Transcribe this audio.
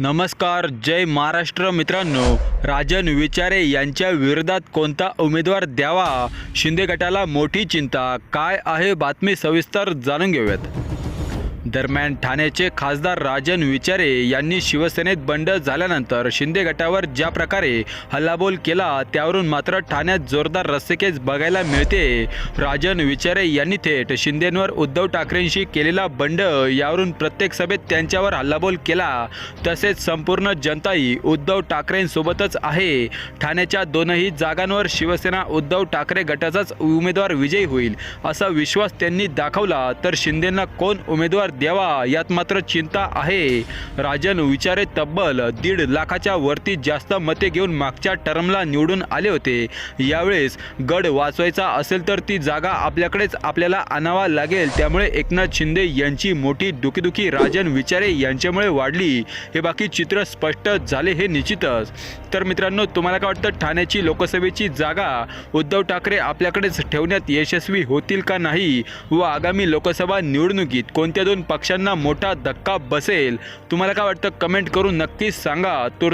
नमस्कार जय महाराष्ट्र मित्रांनो. राजन विचारे यांच्या विरोधात कोणता उमेदवार द्यावा? शिंदे गटाला मोठी चिंता. काय आहे बातमी सविस्तर जाणून घेऊयात. दरम्यान ठाण्याचे खासदार राजन विचारे यांनी शिवसेनेत बंड झाल्यानंतर शिंदे गटावर ज्या प्रकारे हल्लाबोल केला त्यावरून मात्र ठाण्यात जोरदार रस्तेकेच बघायला मिळते. राजन विचारे यांनी थेट शिंदेंवर उद्धव ठाकरेंशी केलेला बंड यावरून प्रत्येक सभेत त्यांच्यावर हल्लाबोल केला. तसेच संपूर्ण जनताही उद्धव ठाकरेंसोबतच आहे. ठाण्याच्या दोनही जागांवर शिवसेना उद्धव ठाकरे गटाचाच उमेदवार विजयी होईल असा विश्वास त्यांनी दाखवला. तर शिंदेंना कोण उमेदवार द्यावा यात मात्र चिंता आहे. राजन विचारे तब्बल दीड लाखाच्या वरती जास्त मते घेऊन मागच्या टर्मला निवडून आले होते. यावेळेस गड वाचवायचा असेल तर ती जागा आपल्याकडेच आपल्याला आणावा लागेल. त्यामुळे एकनाथ शिंदे यांची मोठी दुखीदुखी राजन विचारे यांच्यामुळे वाढली. हे बाकी चित्र स्पष्ट झाले हे निश्चितच. तर मित्रांनो तुम्हाला काय वाटतं? ठाण्याची लोकसभेची जागा उद्धव ठाकरे आपल्याकडेच ठेवण्यात यशस्वी होतील का नाही? व आगामी लोकसभा निवडणुकीत कोणत्या दोन पक्षांना मोठा धक्का बसेल? तुम्हाला काय वाटतं? कमेंट करून नक्कीच सांगा. तुर्त